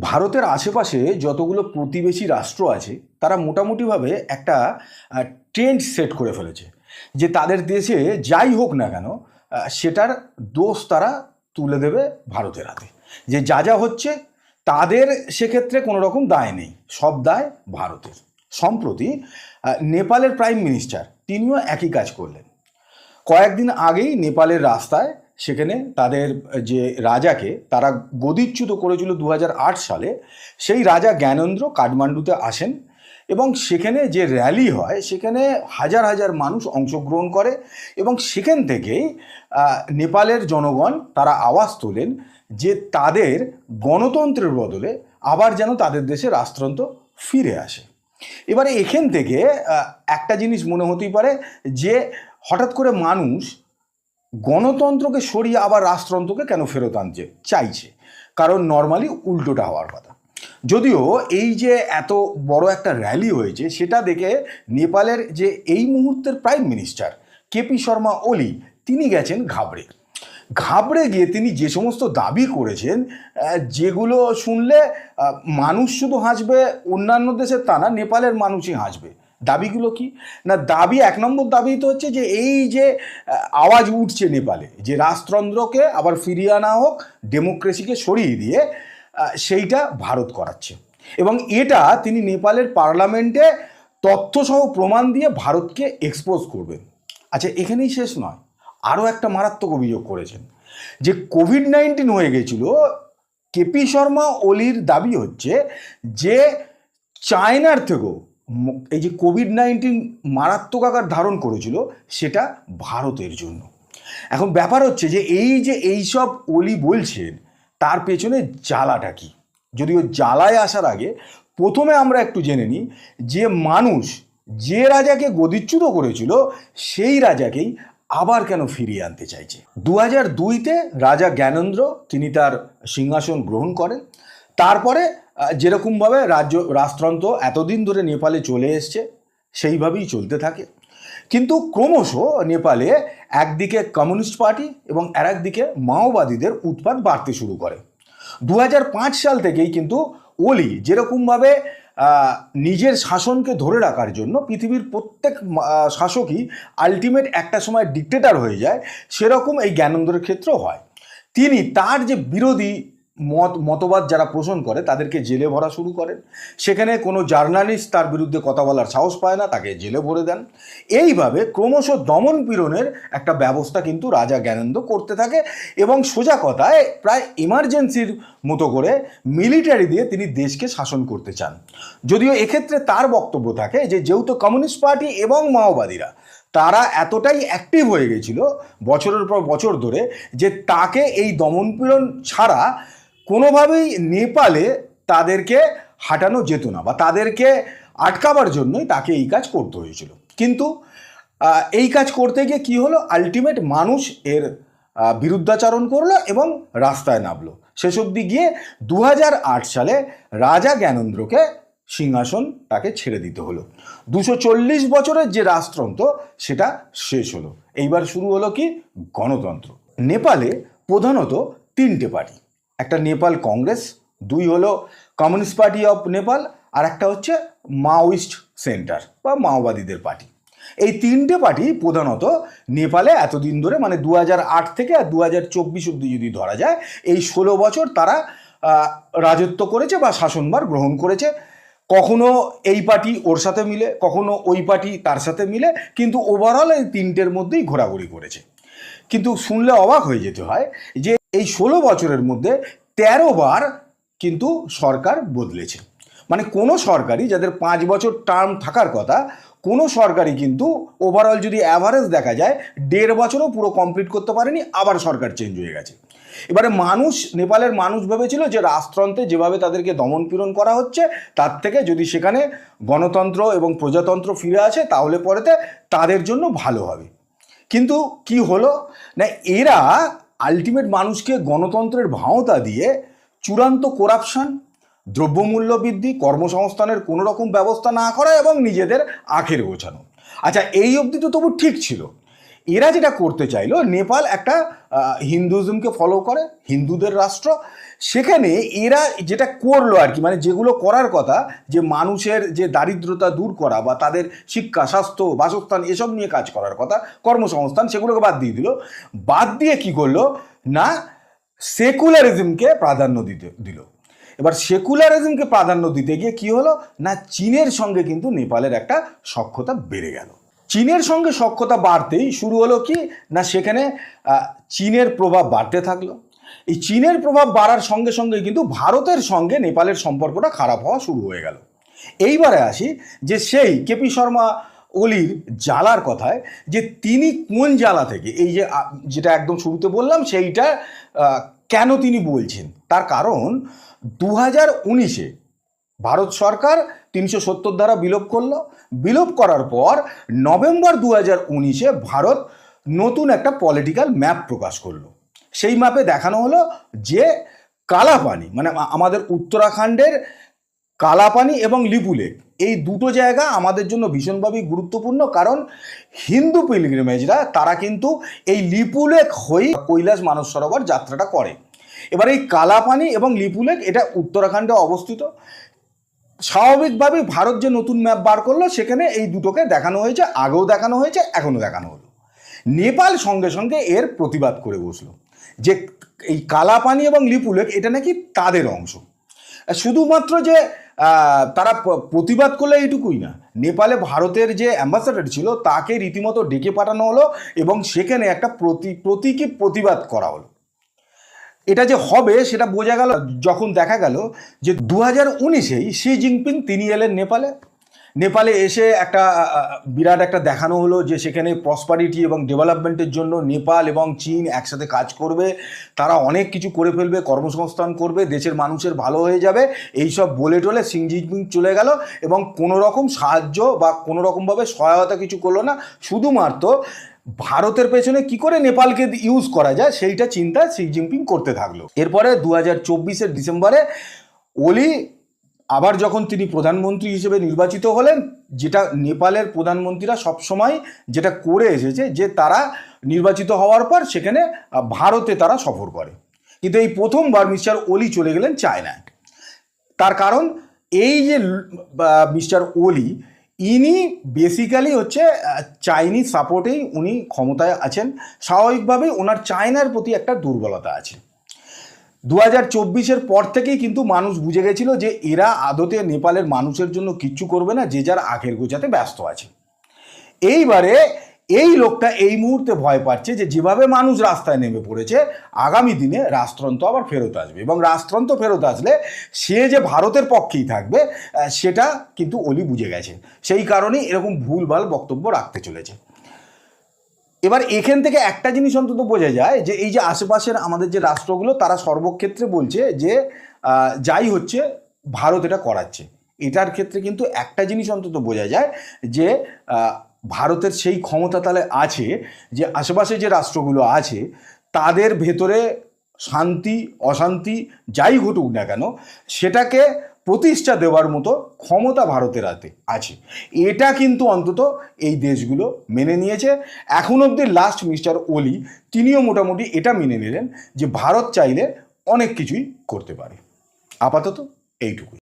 ভারতের আশেপাশে যতগুলো প্রতিবেশী রাষ্ট্র আছে, তারা মোটামুটিভাবে একটা ট্রেন্ড সেট করে ফেলেছে। যে তাদের দেশে যাই হোক না কেন সেটার দোষ তারা তুলে দেবে ভারতের হাতে। যে যা যা হচ্ছে, তাদের সেক্ষেত্রে কোনো রকম দায় নেই। সব দায় ভারতের। সম্প্রতি নেপালের প্রাইম মিনিস্টার তিনিও একই কাজ করলেন। কয়েকদিন আগেই নেপালের রাস্তায় সেখানে তাদের যে রাজাকে তারা গদিচ্যুত করেছিল দু হাজার আট সালে, সেই রাজা জ্ঞানেন্দ্র কাঠমান্ডুতে আসেন এবং সেখানে যে র্যালি হয়, সেখানে হাজার হাজার মানুষ অংশগ্রহণ করে এবং সেখান থেকেই নেপালের জনগণ তারা আওয়াজ তোলেন যে তাদের গণতন্ত্রের বদলে আবার যেন তাদের দেশে রাজতন্ত্র ফিরে আসে। এবারে এখান থেকে একটা জিনিস মনে হতেই পারে যে হঠাৎ করে মানুষ গণতন্ত্রকে সরিয়ে আবার রাজতন্ত্রকে কেন ফেরত আনছে? চাইছে। কারণ নর্মালি উল্টোটা হওয়ার কথা। যদিও এই যে এত বড় একটা র্যালি হয়েছে, সেটা দেখে নেপালের যে এই মুহূর্তের প্রাইম মিনিস্টার কেপি শর্মা ওলি, তিনি গেছেন ঘাবড়ে। ঘাবড়ে গিয়ে তিনি যে সমস্ত দাবি করেছেন যেগুলো শুনলে মানুষ শুধু হাসবে, অন্যান্য দেশের তা না, নেপালের মানুষই হাসবে। দাবিগুলো কি? না, দাবি, এক নম্বর দাবি তো হচ্ছে যে এই যে আওয়াজ উঠছে নেপালে, যে রাজতন্ত্রকে আবার ফিরিয়ে আনা হোক, ডেমোক্রেসিকে সরিয়ে দিয়ে সেইটা ভারত করাচ্ছে। এবং এটা তিনি নেপালের পার্লামেন্টে তথ্যসহ প্রমাণ দিয়ে ভারতকে এক্সপোজ করবেন। আচ্ছা এখানেই শেষ নয়। আরও একটা মারাত্মক অভিযোগ করেছেন, যে কোভিড নাইন্টিন হয়ে গেছিল কেপি শর্মা ওলির দাবি হচ্ছে যে, চায়নার থেকেও এই যে কোভিড নাইন্টিন মারাত্মক আকার ধারণ করেছিল, সেটা ভারতের জন্য। এখন ব্যাপার হচ্ছে যে, এই যে এইসব অলি বলছেন, তার পেছনে জ্বালাটা কি? যদিও জ্বালায় আসার আগে প্রথমে আমরা একটু জেনে নিই যে, মানুষ যে রাজাকে গদিচ্যুত করেছিল, সেই রাজাকেই আবার কেন ফিরিয়ে আনতে চাইছে? দু হাজার দুইতে রাজা জ্ঞানেন্দ্র, তিনি তার সিংহাসন গ্রহণ করেন। তারপরে যেরকমভাবে রাজ্য, রাজতন্ত্র এতদিন ধরে নেপালে চলে এসছে, সেইভাবেই চলতে থাকে। কিন্তু ক্রমশ নেপালে একদিকে কমিউনিস্ট পার্টি এবং আর একদিকে মাওবাদীদের উৎপাত বাড়তে শুরু করে। দু হাজার পাঁচ সাল থেকেই কিন্তু ওলি যেরকমভাবে নিজের শাসনকে ধরে রাখার জন্য পৃথিবীর প্রত্যেক শাসকই আলটিমেট একটা সময় ডিক্টেটার হয়ে যায়, সেরকম এই জ্ঞানেন্দ্রের ক্ষেত্রেও হয়। তিনি তার যে বিরোধী মত, মতবাদ যারা পোষণ করে, তাদেরকে জেলে ভরা শুরু করেন। সেখানে কোনো জার্নালিস্ট তার বিরুদ্ধে কথা বলার সাহস পায় না, তাকে জেলে ভরে দেন। এইভাবে ক্রমশ দমন পীড়নের একটা ব্যবস্থা কিন্তু রাজা জ্ঞানেন্দ্র করতে থাকে এবং সোজা কথায় প্রায় ইমার্জেন্সির মতো করে মিলিটারি দিয়ে তিনি দেশকে শাসন করতে চান। যদিও এক্ষেত্রে তার বক্তব্য থাকে যে, যেহেতু কমিউনিস্ট পার্টি এবং মাওবাদীরা, তারা এতটাই অ্যাক্টিভ হয়ে গেছিল বছরের পর বছর ধরে যে তাকে এই দমনপীড়ন ছাড়া কোনোভাবেই নেপালে তাদেরকে হাঁটানো যেত না বা তাদেরকে আটকাবার জন্যই তাকে এই কাজ করতে হয়েছিল। কিন্তু এই কাজ করতে গিয়ে কি হলো? আলটিমেট মানুষ এর বিরুদ্ধাচরণ করল এবং রাস্তায় নামলো। শেষ অবধি গিয়ে দুহাজার আট সালে রাজা জ্ঞানেন্দ্রকে সিংহাসন তাকে ছেড়ে দিতে হলো। দুশো বছরের যে রাজতন্ত্র, সেটা শেষ হলো। এইবার শুরু হলো কি? গণতন্ত্র। নেপালে প্রধানত তিনটে পার্টি। একটা নেপাল কংগ্রেস, দুই হলো কমিউনিস্ট পার্টি অফ নেপাল, আর একটা হচ্ছে মাওয়িস্ট সেন্টার বা মাওবাদীদের পার্টি। এই তিনটে পার্টি প্রধানত নেপালে এতদিন ধরে মানে দু থেকে আর দু হাজার চব্বিশ অব্দি যদি ধরা যায়, এই ষোলো বছর তারা রাজত্ব করেছে বা শাসনভার গ্রহণ করেছে। কখনো এই পার্টি ওর সাথে মিলে, কখনো ওই পার্টি তার সাথে মিলে, কিন্তু ওভারঅল এই তিনটের মধ্যেই ঘোরাঘুরি করেছে। কিন্তু শুনলে অবাক হয়ে যেতে হয় যে এই ষোলো বছরের মধ্যে তেরো বার কিন্তু সরকার বদলেছে। মানে কোনো সরকারই যাদের পাঁচ বছর টার্ম থাকার কথা, কোনো সরকারই কিন্তু ওভারঅল যদি অ্যাভারেজ দেখা যায়, দেড় বছরও পুরো কমপ্লিট করতে পারেনি, আবার সরকার চেঞ্জ হয়ে গেছে। এবারে মানুষ, নেপালের মানুষ ভেবেছিল যে রাজতন্ত্রে যেভাবে তাদেরকে দমন পীড়ন করা হচ্ছে, তার থেকে যদি সেখানে গণতন্ত্র এবং প্রজাতন্ত্র ফিরে আসে, তাহলে পরেতে তাদের জন্য ভালো হবে। কিন্তু কি হলো? না, এরা আলটিমেট মানুষকে গণতন্ত্রের ভাওতা দিয়ে চূড়ান্ত করাপশন দ্রব্যমূল্য বৃদ্ধি, কর্মসংস্থানের কোনো রকম ব্যবস্থা না করা এবং নিজেদের আখের গোছানো। আচ্ছা এই অবধি তো তবু ঠিক ছিল। এরা যেটা করতে চাইলো, নেপাল একটা হিন্দুজমকে ফলো করে, হিন্দুদের রাষ্ট্র। সেখানে এরা যেটা করল আর কি মানে যেগুলো করার কথা, যে মানুষের যে দারিদ্রতা দূর করা বা তাদের শিক্ষা, স্বাস্থ্য, বাসস্থান, এসব নিয়ে কাজ করার কথা, কর্মসংস্থান, সেগুলোকে বাদ দিয়ে দিল। বাদ দিয়ে কি করল? না, সেকুলারিজমকে প্রাধান্য দিতে, দিল। এবার সেকুলারিজমকে প্রাধান্য দিতে গিয়ে কি হলো? না, চীনের সঙ্গে কিন্তু নেপালের একটা সক্ষতা বেড়ে গেল। চীনের সঙ্গে সক্ষতা বাড়তেই শুরু হলো কি? না সেখানে চীনের প্রভাব বাড়তে থাকল? এই চীনের প্রভাব বাড়ার সঙ্গে সঙ্গে কিন্তু ভারতের সঙ্গে নেপালের সম্পর্কটা খারাপ হওয়া শুরু হয়ে গেল। এইবারে আসি যে সেই কেপি শর্মা ওলির জ্বালার কথায় যে তিনি কোন জ্বালা থেকে, এই যে যেটা একদম শুরুতে বললাম সেইটা কেন তিনি বলছেন? তার কারণ দু হাজার উনিশে ভারত সরকার তিনশো সত্তর ধারা বিলোপ করল। বিলোপ করার পর নভেম্বর দু হাজার উনিশে ভারত নতুন একটা পলিটিক্যাল ম্যাপ প্রকাশ করল। সেই ম্যাপে দেখানো হলো যে কালাপানি মানে আমাদের উত্তরাখণ্ডের কালাপানি এবং লিপুলেক এই দুটো জায়গা আমাদের জন্য ভীষণভাবেই গুরুত্বপূর্ণ। কারণ হিন্দু পিলগ্রিমেজরা তারা কিন্তু এই লিপুলেক হয়ে কৈলাস মানস সরোবর যাত্রাটা করে। এবার এই কালাপানি এবং লিপুলেক এটা উত্তরাখণ্ডে অবস্থিত। স্বাভাবিকভাবেই ভারত যে নতুন ম্যাপ বার করল, সেখানে এই দুটোকে দেখানো হয়েছে, আগেও দেখানো হয়েছে, এখনও দেখানো হলো। নেপাল সঙ্গে সঙ্গে এর প্রতিবাদ করে বসল যে এই কালাপানি এবং লিপুলেক এটা নাকি তাদের অংশ। শুধুমাত্র যে তারা প্রতিবাদ করলে এইটুকুই না। নেপালে ভারতের যে অ্যাম্বাসাডার ছিল, তাকে রীতিমতো ডেকে পাঠানো হলো এবং সেখানে একটা প্রতি, প্রতীকী প্রতিবাদ করা হলো। এটা যে হবে সেটা বোঝা গেল, যখন দেখা গেল যে দু হাজার উনিশেই শি জিনপিং তিনি এলেন নেপালে। নেপালে এসে একটা বিরাট একটা দেখানো হলো যে সেখানে প্রসপারিটি এবং ডেভেলপমেন্টের জন্য নেপাল এবং চীন একসাথে কাজ করবে, তারা অনেক কিছু করে ফেলবে, কর্মসংস্থান করবে, দেশের মানুষের ভালো হয়ে যাবে এই সব বলে টলে শি জিনপিং চলে গেল এবং কোনো রকম সাহায্য বা কোনো রকমভাবে সহায়তা কিছু করল না। শুধুমাত্র ভারতের পেছনে কি করে নেপালকে ইউজ করা যায় সেইটা চিন্তা শি জিনপিং করতে থাকল। এরপরে দু হাজার চব্বিশের ডিসেম্বরে ওলি আবার যখন তিনি প্রধানমন্ত্রী হিসেবে নির্বাচিত হলেন, যেটা নেপালের প্রধানমন্ত্রীরা সবসময় যেটা করে এসেছে, যে তারা নির্বাচিত হওয়ার পর সেখানে ভারতে তারা সফর করে। কিন্তু এই প্রথমবার মিস্টার ওলি চলে গেলেন চায়নায়। তার কারণ এই যে মিস্টার ওলি ইনি বেসিক্যালি হচ্ছে চাইনিজ সাপোর্টেই উনি ক্ষমতায় আছেন। স্বাভাবিকভাবেই ওনার চায়নার প্রতি একটা দুর্বলতা আছে। দু হাজার চব্বিশের পর থেকেই কিন্তু মানুষ বুঝে গেছিল যে এরা আদতে নেপালের মানুষের জন্য কিচ্ছু করবে না, যে যার আখের গোছাতে ব্যস্ত আছে। এইবারে এই লোকটা এই মুহূর্তে ভয় পাচ্ছে যে যেভাবে মানুষ রাস্তায় নেমে পড়েছে, আগামী দিনে রাষ্ট্রন্ত আবার ফেরত আসবে। এবং রাষ্ট্রন্ত ফেরত আসলে সে যে ভারতের পক্ষেই থাকবে সেটা কিন্তু অলি বুঝে গেছে। সেই কারণেই এরকম ভুলভাল বক্তব্য রাখতে চলেছে। এবার এখান থেকে একটা জিনিস অন্তত বোঝা যায় যে, এই যে আশেপাশের আমাদের যে রাষ্ট্রগুলো, তারা সর্বক্ষেত্রে বলছে যে যাই হচ্ছে, ভারত এটা করাচ্ছে। এটার ক্ষেত্রে কিন্তু একটা জিনিস অন্তত বোঝা যায় যে ভারতের সেই ক্ষমতা তাহলে আছে যে আশেপাশে যে রাষ্ট্রগুলো আছে, তাদের ভেতরে শান্তি, অশান্তি যাই ঘটুক না কেন, সেটাকে প্রতিষ্ঠা দেওয়ার মতো ক্ষমতা ভারতের হাতে আছে। এটা কিন্তু অন্তত এই দেশগুলো মেনে নিয়েছে। এখন অবধি লাস্ট মিস্টার ওলি, তিনিও মোটামুটি এটা মেনে নিলেন যে ভারত চাইলে অনেক কিছুই করতে পারে। আপাতত এইটুকুই।